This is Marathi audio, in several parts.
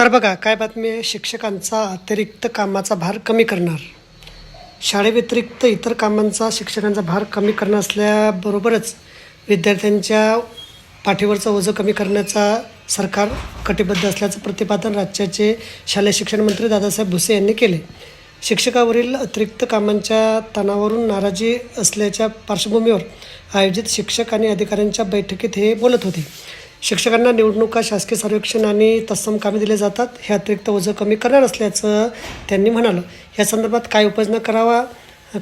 तर बघा काय बातमी आहे? शिक्षकांचा अतिरिक्त कामाचा भार कमी करणार. शाळेव्यतिरिक्त इतर कामांचा शिक्षकांचा भार कमी करणं असल्याबरोबरच विद्यार्थ्यांच्या पाठीवरचं ओझं कमी करण्याचा सरकार कटिबद्ध असल्याचं प्रतिपादन राज्याचे शालेय शिक्षण मंत्री दादासाहेब भुसे यांनी केले. शिक्षकावरील अतिरिक्त कामांच्या तणावावरून नाराजी असल्याच्या पार्श्वभूमीवर आयोजित शिक्षक आणि अधिकाऱ्यांच्या बैठकीत हे बोलत होते. शिक्षकांना निवडणुका शासकीय सर्वेक्षण आणि तत्सम कामे दिले जातात. हे अतिरिक्त ओझं कमी करणार असल्याचं त्यांनी म्हणालं. या संदर्भात काय उपाययोजना करावा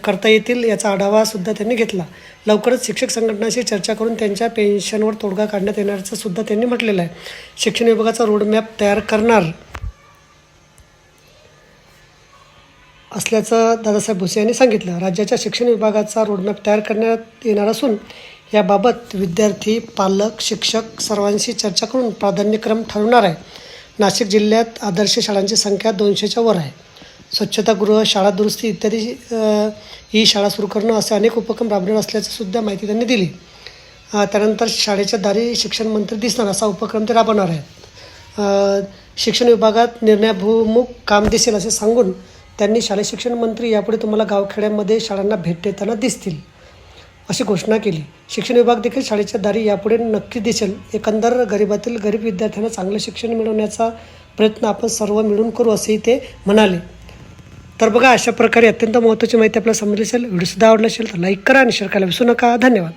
करता येतील याचा आढावासुद्धा त्यांनी घेतला. लवकरच शिक्षक संघटनाशी चर्चा करून त्यांच्या पेन्शनवर तोडगा काढण्यात येणारचंसुद्धा सुद्धा त्यांनी म्हटलेलं आहे. शिक्षण विभागाचा रोडमॅप तयार करणार असल्याचं दादासाहेब भुसे यांनी सांगितलं. राज्याच्या शिक्षण विभागाचा रोडमॅप तयार करण्यात येणार असून याबाबत विद्यार्थी पालक शिक्षक सर्वांशी चर्चा करून प्राधान्यक्रम ठरवणार आहे. नाशिक जिल्ह्यात आदर्श शाळांची संख्या दोनशेच्या वर आहे. स्वच्छतागृह शाळा दुरुस्ती इत्यादी ही शाळा सुरू करणं असे अनेक उपक्रम राबवणार असल्याची सुद्धा माहिती त्यांनी दिली. त्यानंतर शाळेच्या दारी शिक्षण मंत्री दिसणार असा उपक्रम ते राबवणार आहेत शिक्षण विभागात निर्णयाभिमुख काम दिसेल असे सांगून त्यांनी शालेय शिक्षण मंत्री यापुढे तुम्हाला गावखेड्यामध्ये शाळांना भेट देताना दिसतील. अशी घोषणा केली. शिक्षण विभाग देखील शाळेच्या दारी यापुढे नक्की दिसेल. एकंदर गरिबातील गरीब विद्यार्थ्यांना चांगलं शिक्षण मिळवण्याचा प्रयत्न आपण सर्व मिळून करू असेही ते म्हणाले. तर बघा अशा प्रकारे अत्यंत महत्त्वाची माहिती आपल्याला समजली असेल व्हिडिओसुद्धा आवडला असेल तर लाईक करा आणि शेअर करायला विसरू नका. धन्यवाद.